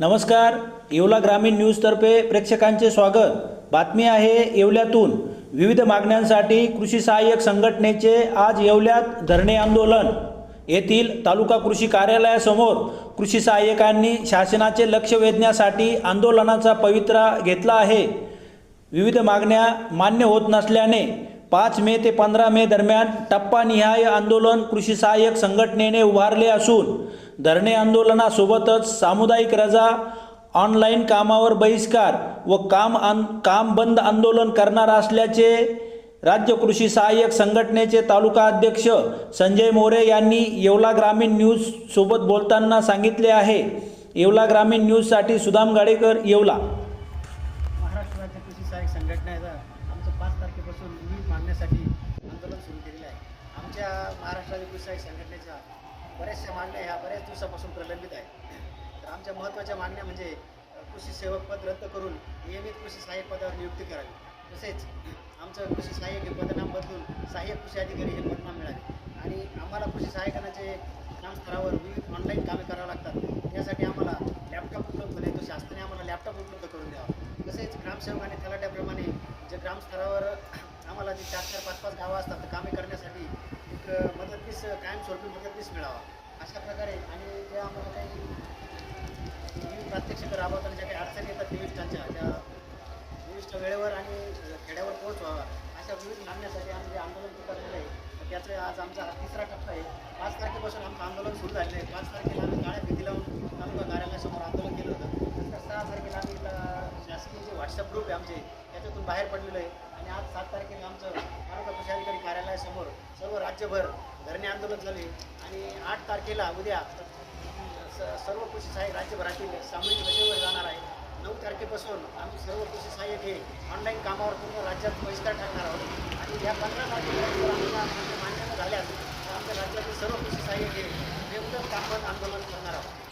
नमस्कार येवला ग्रामीण न्यूजतर्फे प्रेक्षकांचे स्वागत. बातमी आहे येवल्यातून. विविध मागण्यांसाठी कृषी सहाय्यक संघटनेचे आज येवल्यात धरणे आंदोलन. येथील तालुका कृषी कार्यालयासमोर कृषी सहाय्यकांनी शासनाचे लक्ष वेधण्यासाठी आंदोलनाचा पवित्रा घेतला आहे. विविध मागण्या मान्य होत नसल्याने पाच मे ते पंधरा मे दरम्यान टप्पानिहाय आंदोलन कृषी सहाय्यक संघटनेने उभारले असून धरणे आंदोलनासोबतच सामुदायिक रजा ऑनलाईन कामावर बहिष्कार व काम आन काम बंद आंदोलन करणार असल्याचे राज्य कृषी सहाय्यक संघटनेचे तालुका अध्यक्ष संजय मोरे यांनी येवला ग्रामीण न्यूजसोबत बोलताना सांगितले आहे. येवला ग्रामीण न्यूजसाठी सुदाम गाडेकर येवला. महाराष्ट्र राज्य कृषी सहाय्यक संघटनेचा आमचं पाच तारखेपासून वीज मागण्यासाठी आंदोलन सुरू केलेलं आहे. आमच्या महाराष्ट्र राज्य कृषी सहाय्यक संघटनेच्या बऱ्याचशा मागण्या ह्या बऱ्याच दिवसापासून प्रलंबित आहेत तर आमच्या महत्त्वाच्या मागण्या म्हणजे कृषी सेवक पद रद्द करून नियमित कृषी सहाय्यक पदावर नियुक्ती करावी. तसेच आमचं कृषी सहाय्यक हे पदनाम बदलून सहाय्यक कृषी अधिकारी हे पदनाम मिळावे. आणि आम्हाला कृषी सहाय्यकांचे ग्रामस्तरावर विविध ऑनलाईन कामे करावं लागतात. त्यासाठी आम्हाला लॅपटॉप उपलब्ध नाही. तो शासनाने आम्हाला लॅपटॉप उपलब्ध करून द्यावा. तसेच ग्रामसेवकाने तलाट्याप्रमाणे जे ग्रामस्तरावर आम्हाला जे चार चार पाच पाच गावं असतात कामे करण्यासाठी एक कायमस्वरूपी मदतनीस मिळावा. अशा प्रकारे आणि जे आम्हाला काही विविध राबवताना ज्या काही अडचणी येतात निविष्ठांच्या त्या निविष्ठ वेळेवर आणि खेड्यावर पोहोचवावा अशा विविध मागण्यासाठी आम्ही जे आंदोलन पुकारलेलं आहे त्याचं आज आमचा हा तिसरा टप्पा आहे. पाच तारखेपासून आमचं आंदोलन सुरू झालेलं आहे. पाच तारखेला आम्ही काळ्या भीती लावून तालुका कार्यालयासमोर आंदोलन केलं होतं. नंतर सहा तारखेला आम्ही शासकीय जे व्हॉट्सअप ग्रुप आहे आमचे त्याच्यातून बाहेर पडलेलो आहे. आणि आज सात तारखेला आमचं तालुका सर्व राज्यभर धरणे आंदोलन झाले. आणि आठ तारखेला उद्या स- सर्व कृषी सहाय्यक राज्यभरातील सामूहिक रजेवर जाणार आहे. नऊ तारखेपासून आम्ही सर्व कृषी सहाय्यक हे ऑनलाईन कामावर पूर्ण राज्यात बहिष्कार टाकणार आहोत. आणि या पंधरा तारखेपर्यंत जर आम्हाला मान्य झाल्यास तर आमच्या राज्यातील सर्व कृषी सहाय्यक हे बेमुदत कामबंद आंदोलन करणार आहोत.